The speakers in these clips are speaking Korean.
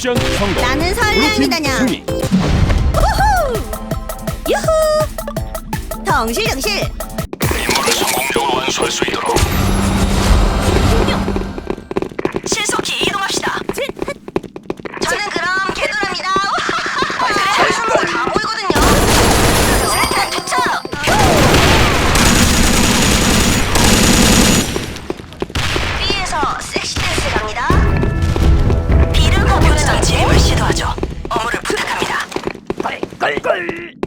미션 성공. 나는 선량이다냐. 우후! 유후! 덩실덩실. 임무를 성공적으로 완수할 수 있도록 背。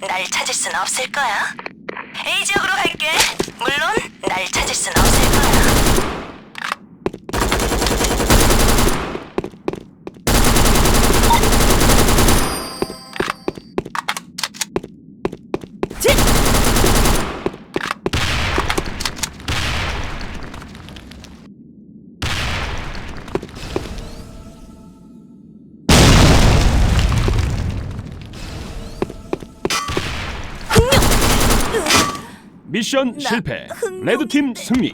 날 찾을 순 없을 거야. A 지역으로 갈게. 물론 날 찾을 순 없을 거야. 미션 실패. 흥룡인데. 레드팀 네. 승리.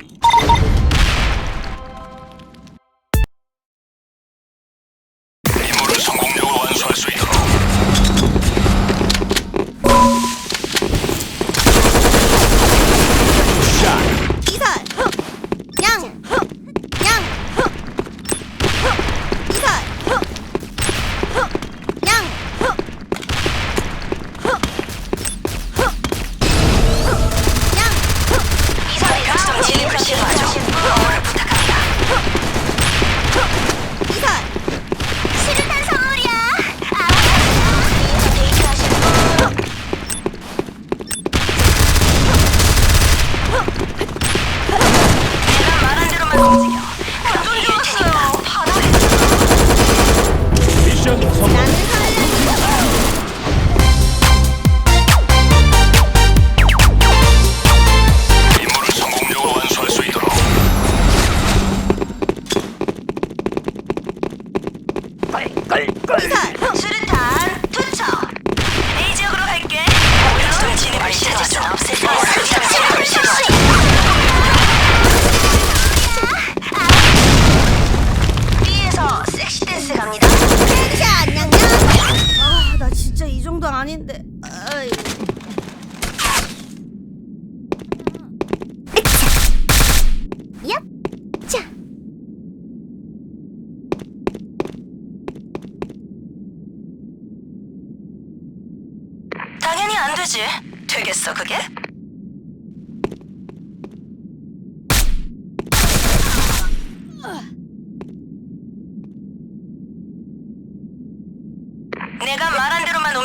당연히 안 되지. 되겠어, 그게? 내가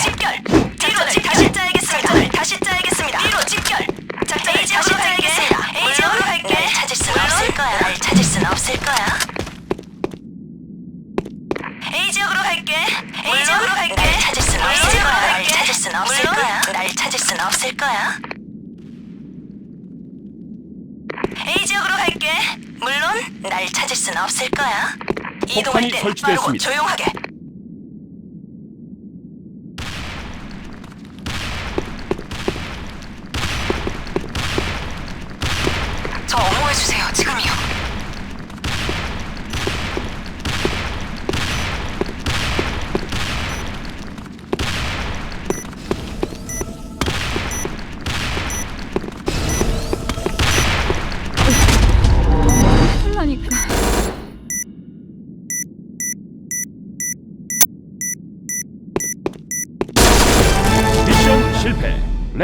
집결. 뒤로 다시 짜야겠습니다. 작전을 다시 짜야겠습니다. 뒤로 집결. 작전을 다시 짜야겠습니다. 에이지어로 할게. 날 찾을 순 없을 거야. 날 찾을 순 없을 거야. 에이지역으로 갈게. 에이지역으로 갈게. 날 찾을 순 없을 거야. 날 찾을 순 없을 거야. 날 찾을 순 없을 거야. 에이지역으로 갈게. 물론 날 찾을 순 없을 거야. 이동할 폭탄이 땐 빠르고 설치됐습니다. 조용하게.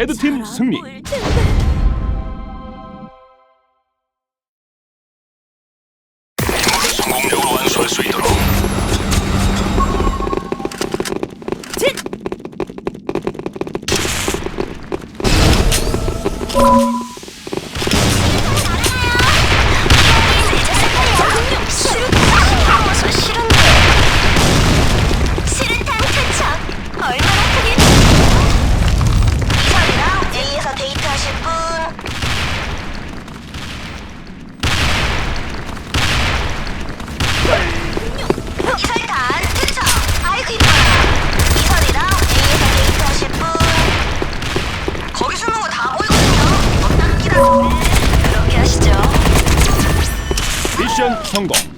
레드팀 승리. 성공.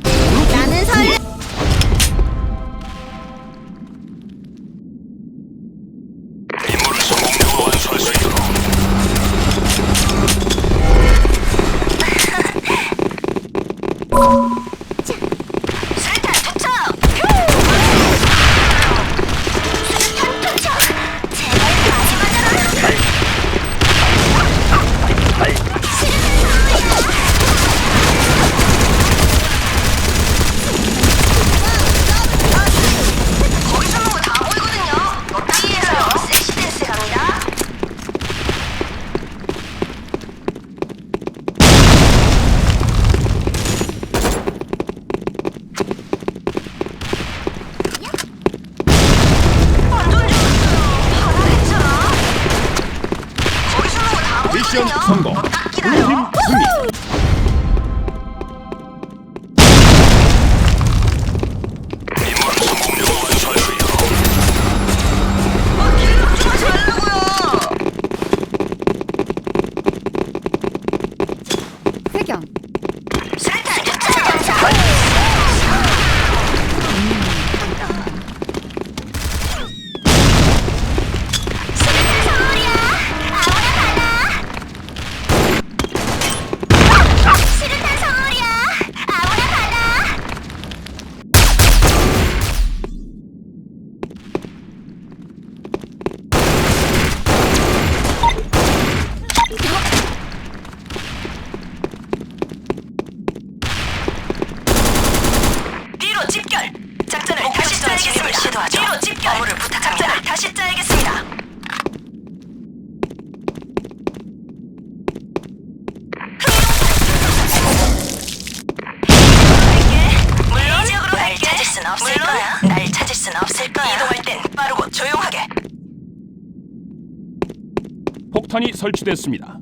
폭탄이 설치됐습니다.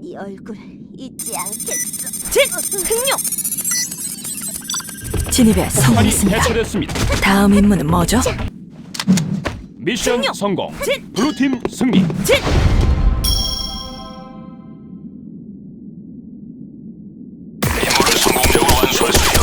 네 얼굴 잊지 않겠어. 진 흥룡. 진입에 폭탄이 성공했습니다. 해체됐습니다. 다음 임무는 뭐죠? 미션 성공. 블루팀 승리. 임 성공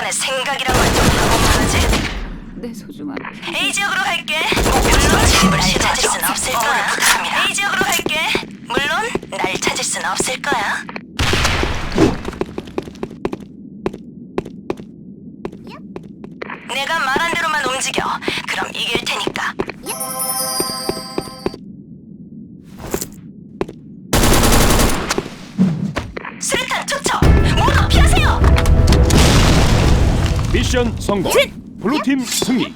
전에 생각이란 걸좀 하고 말하지. 내 소중한 A 지역으로 갈게. 물론 집을 찾을 순 없을 거야. A 지역으로 갈게. 물론 날 찾을 순 없을 거야. 내가 말한 대로만 움직여. 그럼 이길 테니까. 미션 성공. 블루팀 승리.